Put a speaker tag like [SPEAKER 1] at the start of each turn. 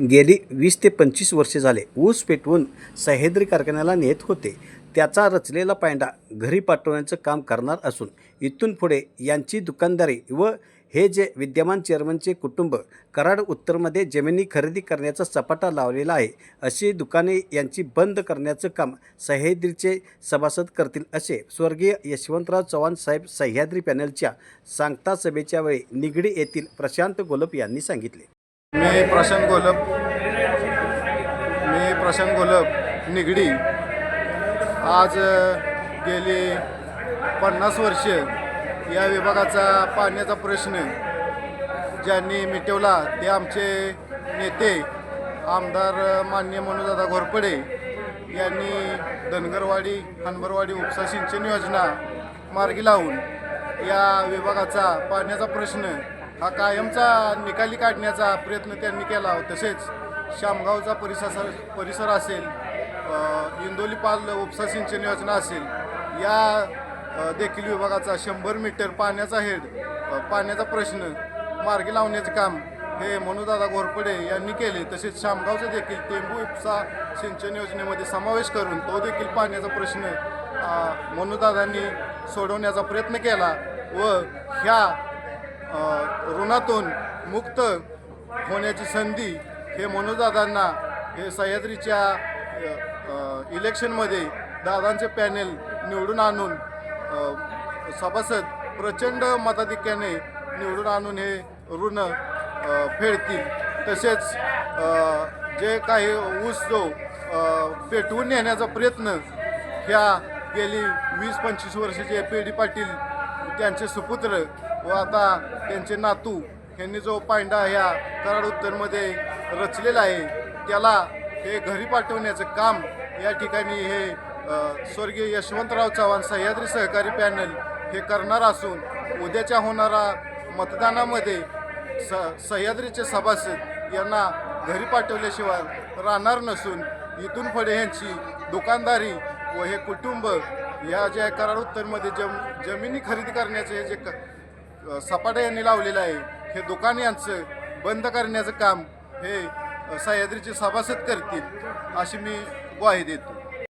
[SPEAKER 1] गेली वीस ते पंचवीस वर्षे झाले. ऊस पेटवून सह्याद्री कारखान्याला नेत होते. त्याचा रचलेला पायंडा घरी पाठवण्याचं काम करणार असून इथून पुढे यांची दुकानदारी व हे जे विद्यमान चेअरमनचे कुटुंब कराड उत्तरमध्ये जमिनी खरेदी करण्याचा सपाटा लावलेला आहे अशी दुकाने यांची बंद करण्याचं काम सह्याद्रीचे सभासद करतील असे स्वर्गीय यशवंतराव चव्हाण साहेब सह्याद्री पॅनलच्या सांगता सभेच्या वेळी निगडी येथील प्रशांत गोलप यांनी सांगितले.
[SPEAKER 2] मी प्रशांत गोलप प्रशांत गोलप निगडी. आज गेली पन्नास वर्ष या विभागाचा पाण्याचा प्रश्न ज्यांनी मिटवला ते आमचे नेते आमदार मान्य माननीय मनोजदादा घोरपडे यांनी धनगरवाडी हनबरवाडी उपसा सिंचन योजना मार्गी लावून या विभागाचा पाण्याचा प्रश्न हा कायमचा निकाली काढण्याचा प्रयत्न त्यांनी केला तसेच शामगावचा परिसर परिसर असेल इंदोली पाल उपसा सिंचन योजना असेल या देखील विभागाचा शंभर मीटर पाण्याचा हेड पाण्याचा प्रश्न मार्गी लावण्याचे काम हे मनोदादा घोरपडे यांनी केले. तसेच शामगावचा देखील टेंबू उपसा सिंचन योजनेमध्ये समावेश करून तो देखील पाण्याचा प्रश्न मनुदादांनी मनोदादांनी सोडवण्याचा प्रयत्न केला व ह्या ऋणातून मुक्त होण्याची संधी हे मनोदादांना हे सह्याद्रीच्या इलेक्शनमध्ये दादांचे पॅनेल निवडून आणून सभासद प्रचंड मताधिक्याने निवडून आणून हे ऋण फेडतील. तसेच जे काही ऊस जो पेटवून नेण्याचा प्रयत्न ह्या गेली वीस पंचवीस वर्षाचे पी डी पाटील त्यांचे सुपुत्र व आता त्यांचे नातू ह्यांनी जो पांडा ह्या कराड उत्तरमध्ये रचलेला आहे त्याला हे घरी पाठवण्याचं काम या ठिकाणी हे स्वर्गीय यशवंतराव चव्हाण सह्याद्री सहकारी पॅनल हे करणार असून उद्याच्या होणारा मतदानामध्ये स सह्याद्रीचे सभासद यांना घरी पाठवल्याशिवाय राहणार नसून इथून पुढे यांची दुकानदारी व हे कुटुंब या ज्या कराड उत्तरमध्ये जम जमिनी खरेदी करण्याचे हे जे क सपाटा यांनी लावलेलं आहे हे दुकान यांचं बंद करण्याचं काम हे सह्याद्रीचे सभासद करतील अशी मी ग्वाही देतो.